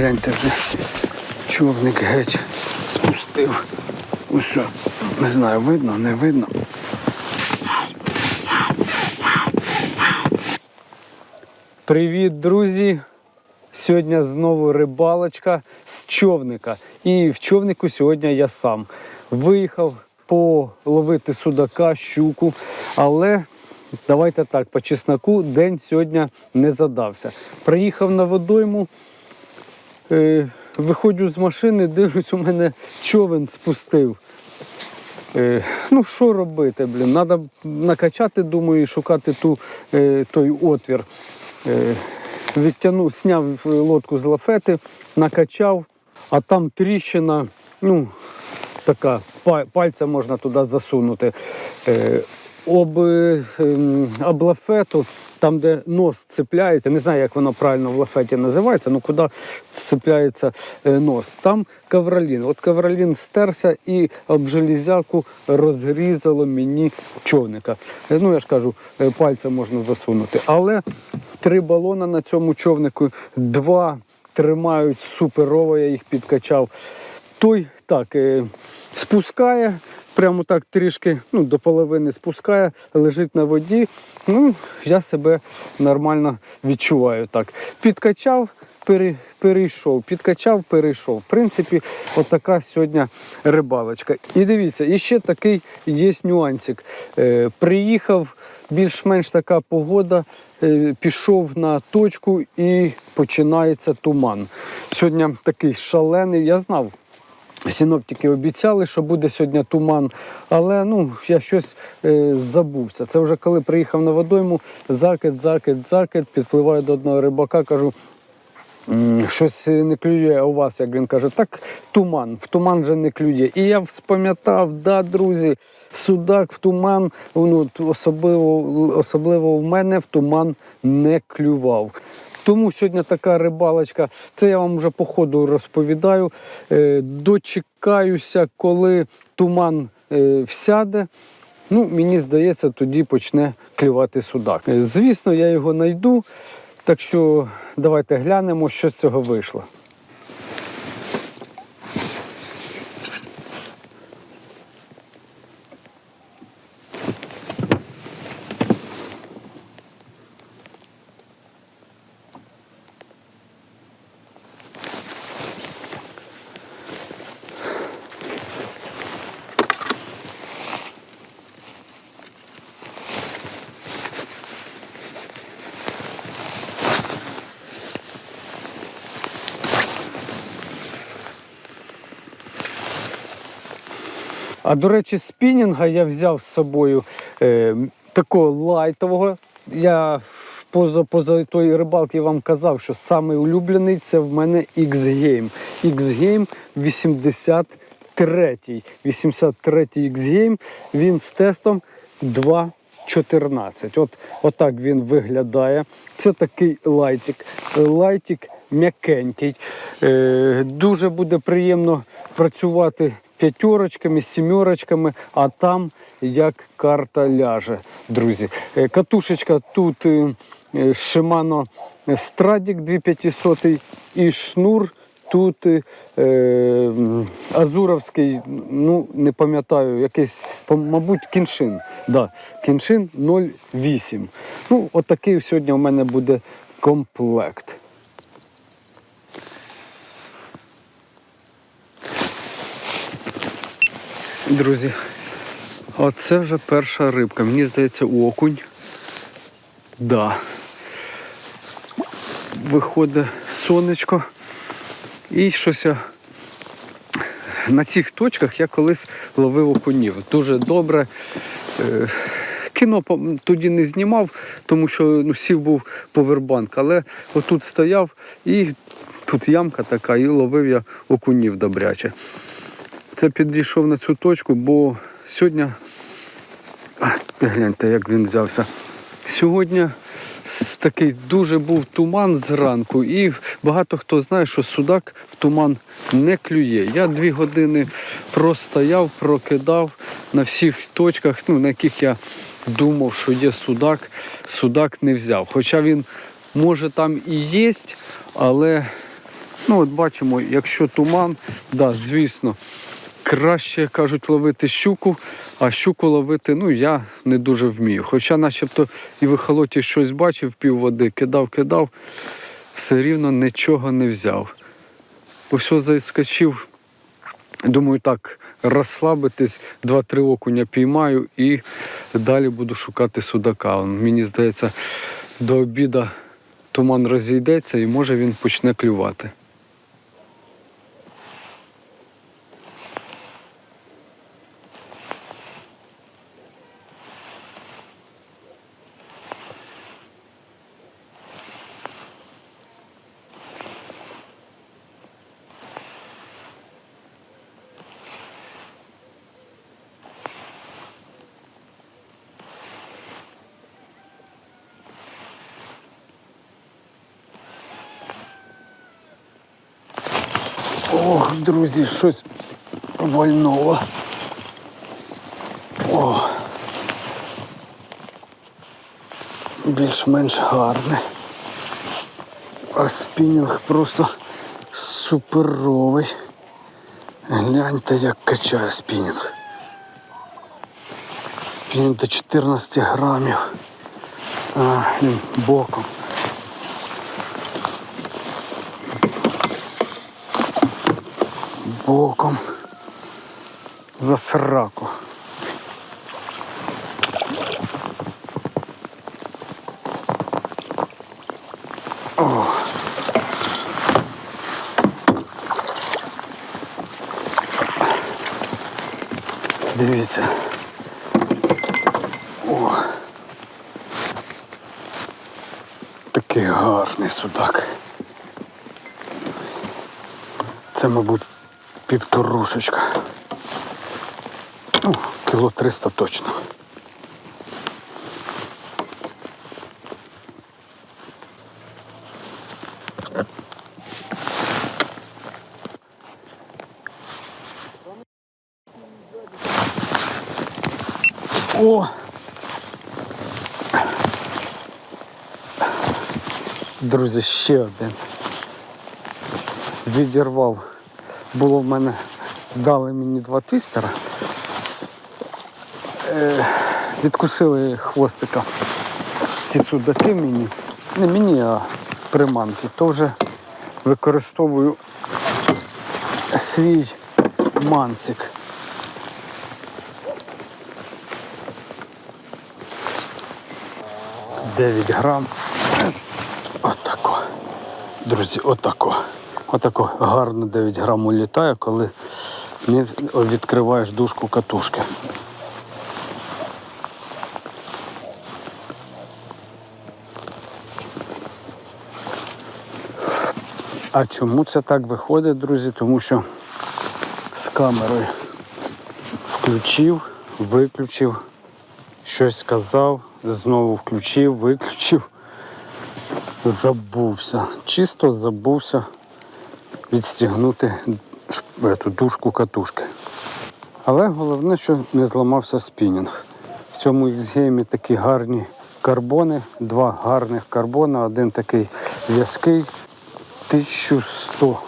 Гляньте, вже човник геть спустив. Що, не знаю, видно, не видно. Привіт, друзі! Сьогодні знову рибалочка з човника. І в човнику сьогодні я сам виїхав половити судака, щуку, але давайте так, по чесноку день сьогодні не задався. Приїхав на водойму, е, виходжу з машини, дивлюсь, у мене човен спустив. Е, ну, що робити, блін? Треба накачати, думаю, і шукати ту, е, той отвір. Е, відтягнув, зняв лодку з лафети, накачав, а там тріщина, ну, така, пальця можна туди засунути. Об, е, ем, об лафету, там, де нос цепляється, не знаю, як воно правильно в лафеті називається, ну куди цепляється е, нос. Там кавролін. От кавролін стерся і об железяку розрізало мені човника. Е, Ну, я ж кажу, пальця можна засунути. Але три балона на цьому човнику, два тримають суперово, я їх підкачав. Той так е, спускає, прямо так трішки ну, до половини спускає, лежить на воді. Ну, я себе нормально відчуваю. так. Підкачав, перейшов, підкачав, перейшов. В принципі, отака сьогодні рибалочка. І дивіться, і ще такий є нюансик. Е, приїхав, більш-менш така погода, е, пішов на точку і починається туман. Сьогодні такий шалений, я знав. Синоптики обіцяли, що буде сьогодні туман, але ну, я щось е, забувся. Це вже коли приїхав на водойму, закид, закид, закид, підпливаю до одного рибака, кажу, щось не клює, у вас, як він каже, так туман, в туман же не клює. І я вспам'ятав, да, друзі, судак в туман, ну, особливо, особливо в мене в туман не клював. Тому сьогодні така рибалочка. Це я вам вже по ходу розповідаю. Е, Дочекаюся, коли туман е, всяде. Ну, мені здається, тоді почне клювати судак. Е, Звісно, я його знайду. Так що давайте глянемо, що з цього вийшло. А до речі, спінінга я взяв з собою е, такого лайтового. Я поза, поза тої рибалки вам казав, що самий улюблений це в мене X-Game. X-Game 83. 83 X-Game. Він з тестом 2.14. От, отак він виглядає. Це такий лайтик. Лайтик м'якенький. Е, дуже буде приємно працювати п'ятерочками, сімерочками, а там як карта ляже, друзі. Е, Катушечка тут е, е, Shimano Stradic 2500 і шнур. Тут е, Азуровський, ну не пам'ятаю, якийсь, мабуть, кіншин. Да, кіншин 0,8. Ну, отакий сьогодні у мене буде комплект. Друзі, оце вже перша рибка. Мені здається, окунь. Да. Виходить сонечко. І щось я на цих точках я колись ловив окунів. Дуже добре. Е, Кіно тоді не знімав, тому що ну, сів був повербанк, але отут стояв і тут ямка така, і ловив я окунів добряче. Це підійшов на цю точку, бо сьогодні. Гляньте, як він взявся. Сьогодні такий дуже був туман зранку, і багато хто знає, що судак в туман не клює. Я дві години простояв, прокидав на всіх точках, ну, на яких я думав, що є судак, судак не взяв. Хоча він може там і є, але Ну, от бачимо, якщо туман, да, звісно, краще кажуть ловити щуку, а щуку ловити, ну я не дуже вмію. Хоча начебто і в ехолоті щось бачив, пів води, кидав, кидав, все рівно нічого не взяв. Ось заскочив, думаю, так, розслабитись, два-три окуня піймаю і далі буду шукати судака. Мені здається, до обіду туман розійдеться і може він почне клювати. Ох, друзі, щось вольнуло. О. Більш-менш гарне. А спінінг просто суперовий. Гляньте, як качає спінінг. Спінінг до 14 грамів. А, боком. Боком за сраку. Дивіться. О. Такий гарний судак. Це, мабуть, півторушечка. Ну, кіло 300 точно. О! Друзі, ще один. Відірвав було в мене, дали мені два твістера. Е, відкусили хвостика ці судаки мені. Не мені, а приманки. То вже використовую свій мансик. Дев'ять грам. Отако. Друзі, отако. Отако гарно 9 грам улітає, коли не відкриваєш дужку катушки. А чому це так виходить, друзі? Тому що з камерою включив, виключив, щось сказав, знову включив, виключив, забувся. Чисто забувся відстігнути эту дужку катушки. Але головне, що не зламався спінінг. В цьому X-геймі такі гарні карбони, два гарних карбона, один такий в'язкий, 1100.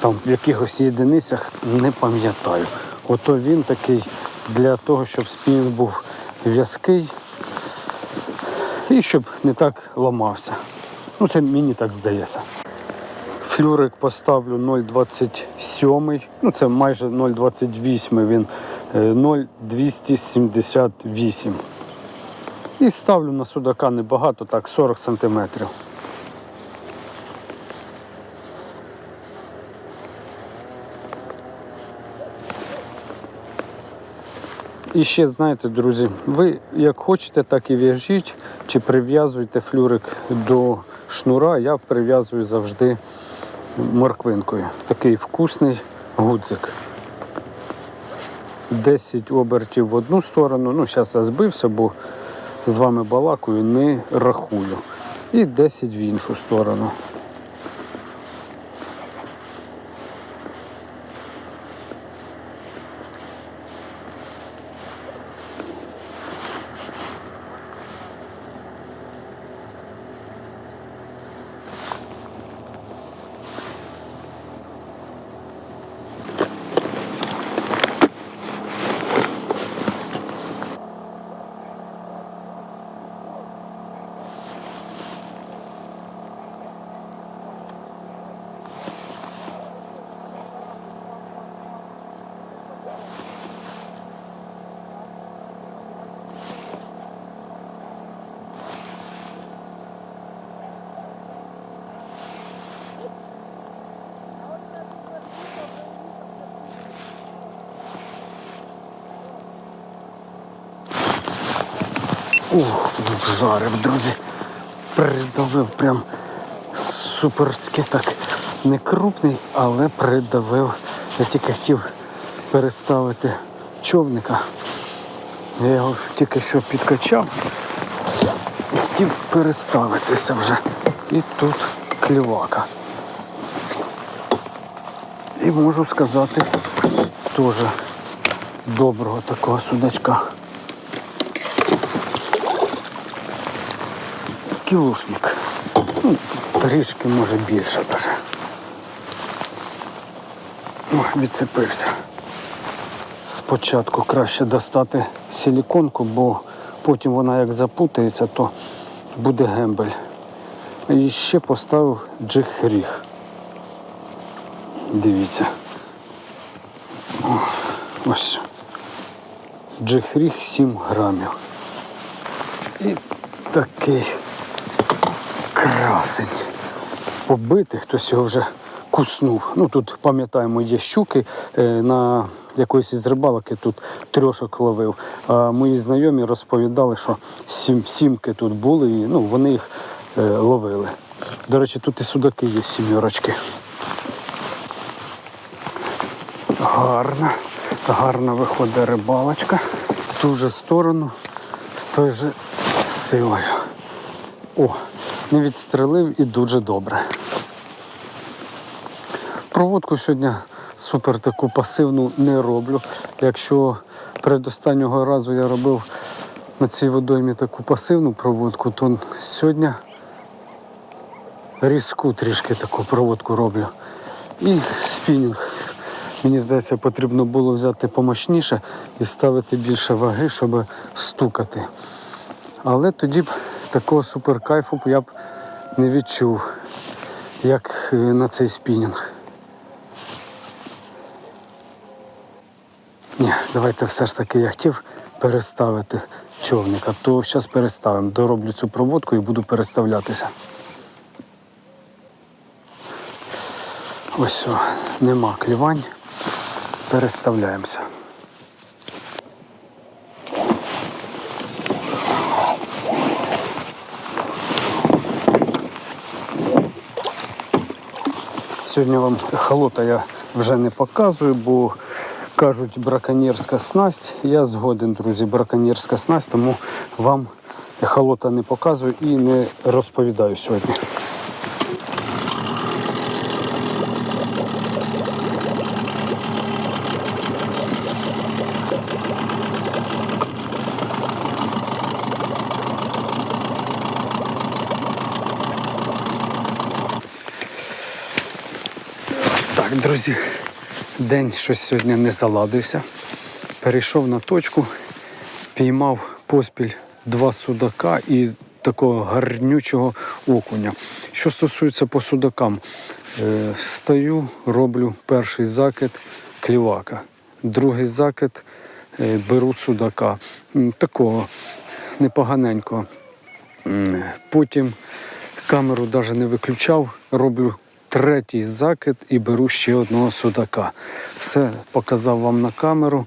Там в якихось єдиницях не пам'ятаю. Ото він такий для того, щоб спінінг був в'язкий і щоб не так ламався. Ну це мені так здається. Флюрик поставлю 0,27, ну це майже 0,28, він е, 0,278. І ставлю на судака небагато, так, 40 см. І ще знаєте, друзі, ви як хочете, так і в'яжіть чи прив'язуйте флюрик до шнура. Я прив'язую завжди морквинкою. Такий вкусний гудзик. 10 обертів в одну сторону. Ну, зараз я збився, бо з вами балакаю, не рахую. І 10 в іншу сторону. Ух, жарив, друзі. Придавив прям суперськи так. Не крупний, але придавив. Я тільки хотів переставити човника. Я його тільки що підкачав і хотів переставитися вже. І тут клівака. І можу сказати, теж доброго такого судачка. Кілушник. Ну, трішки може більше даже. О, відцепився. Спочатку краще достати силіконку, бо потім вона як запутається, то буде гембель. І ще поставив джиг-ріг. Дивіться. О, ось. Джиг-ріг 7 грамів. І такий красень. Побитий, хтось його вже куснув. Ну тут пам'ятаємо, є щуки. е, На якоїсь із рибалок я тут трьошок ловив. А мої знайомі розповідали, що сім, сімки тут були, і ну, вони їх е, ловили. До речі, тут і судаки є сімерочки. Гарна, гарно виходить рибалочка. В ту же сторону з тою же силою. О, не відстрелив і дуже добре. Проводку сьогодні супер таку пасивну не роблю. Якщо передостаннього разу я робив на цій водоймі таку пасивну проводку, то сьогодні різку трішки таку проводку роблю. І спінінг. Мені здається, потрібно було взяти помощніше і ставити більше ваги, щоб стукати. Але тоді б такого суперкайфу б я б не відчув, як е, на цей спінінг. Ні, давайте все ж таки я хотів переставити човника, то зараз переставимо. Дороблю цю проводку і буду переставлятися. Ось нема клівань. Переставляємося. Сьогодні вам холота я вже не показую, бо кажуть браконьєрська снасть. Я згоден, друзі, браконьєрська снасть, тому вам холота не показую і не розповідаю сьогодні. Так, друзі, день щось сьогодні не заладився. Перейшов на точку, піймав поспіль два судака і такого гарнючого окуня. Що стосується по судакам, е, встаю, роблю перший закид клівака, другий закид е, беру судака. Такого непоганенького. Потім камеру навіть не виключав, роблю третій закид і беру ще одного судака. Все показав вам на камеру,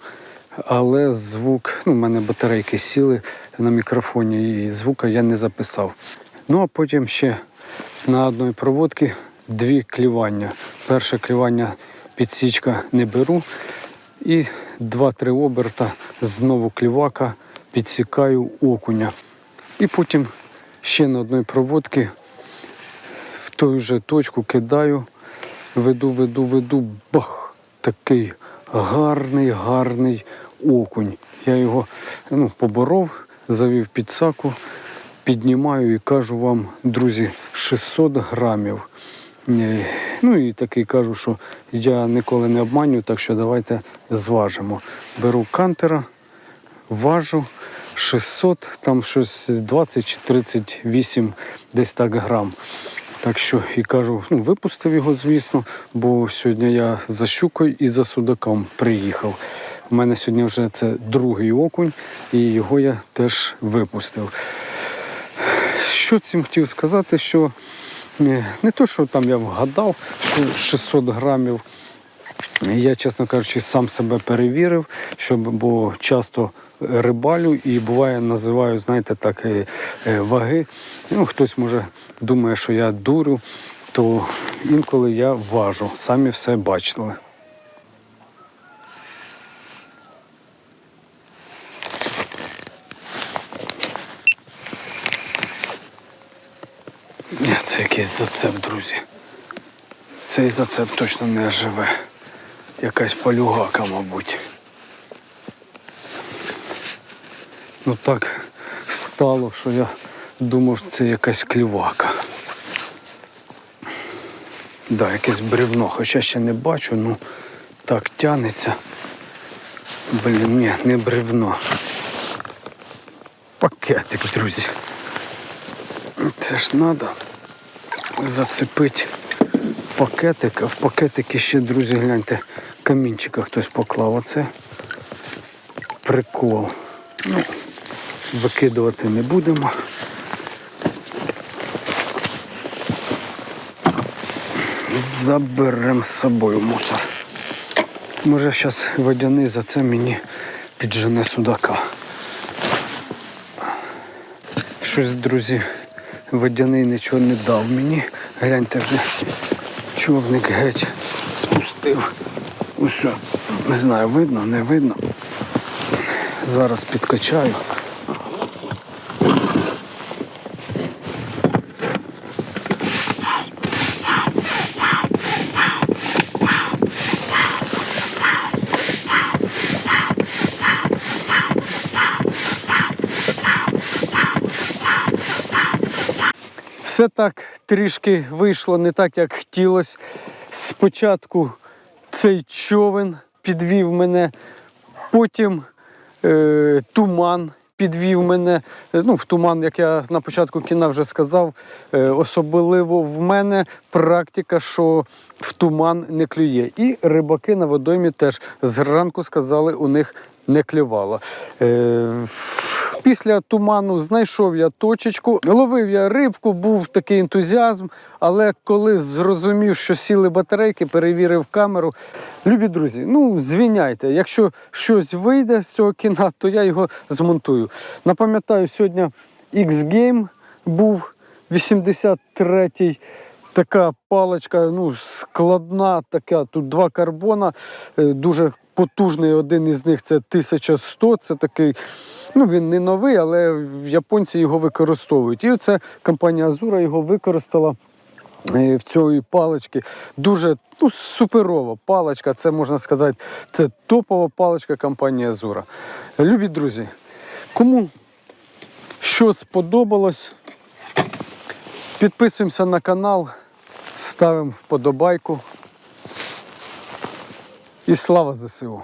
але звук, ну, в мене батарейки сіли на мікрофоні, і звука я не записав. Ну а потім ще на одній проводці дві клівання. Перше клівання підсічка не беру. І два-три оберта знову клівака підсікаю окуня. І потім ще на одній проводці ту же точку кидаю, веду, веду, веду, бах! Такий гарний, гарний окунь. Я його ну, поборов, завів під саку, піднімаю і кажу вам, друзі, 600 грамів. Е, Ну і такий кажу, що я ніколи не обманю, так що давайте зважимо. Беру кантера, важу 600, там щось 20 чи 38 десь так грам. Так що і кажу, ну випустив його, звісно, бо сьогодні я за щукою і за судаком приїхав. У мене сьогодні вже це другий окунь, і його я теж випустив. Що цим хотів сказати, що е, не то, що там я вгадав, що 600 грамів Я, чесно кажучи, сам себе перевірив, щоб, бо часто рибалю і буває називаю, знаєте, так, е, е, ваги. Ну, хтось може думає, що я дурю, то інколи я важу. Самі все бачили. Це якийсь зацеп, друзі. Цей зацеп точно не живе. Якась полюгака, мабуть. Ну так стало, що я думав, це якась клювака. Да, якесь бревно, хоча ще не бачу, ну так тянеться. Блін, ні, не бревно. Пакетик, друзі. Це ж треба зацепити пакетик, а в пакетики ще, друзі, гляньте, камінчика хтось поклав. Оце прикол. Ну, викидувати не будемо. Заберемо з собою мусор. Може зараз водяний за це мені піджене судака. Щось, друзі, водяний нічого не дав мені. Гляньте вже човник геть спустив. Що, не знаю, видно, не видно. Зараз підкачаю. Все так трішки вийшло не так, як хотілося. Спочатку цей човен підвів мене, потім е, туман підвів мене. Е, Ну, в туман, як я на початку кіна вже сказав, е, особливо в мене практика, що в туман не клює. І рибаки на водоймі теж зранку сказали, у них не клювало. Е, Після туману знайшов я точечку, ловив я рибку, був такий ентузіазм, але коли зрозумів, що сіли батарейки, перевірив камеру. Любі друзі, ну звіняйте, якщо щось вийде з цього кіна, то я його змонтую. Напам'ятаю, сьогодні X-Game був 83-й. Така паличка, ну, складна, така, тут два карбона, е, дуже потужний. Один із них це 1100, це такий. Ну, він не новий, але японці його використовують. І оце компанія Азура його використала е, в цій паличці. Дуже ну, суперова паличка, це можна сказати, це топова паличка компанії Азура. Любі друзі, кому що сподобалось, підписуємося на канал, ставимо вподобайку. І слава ЗСУ!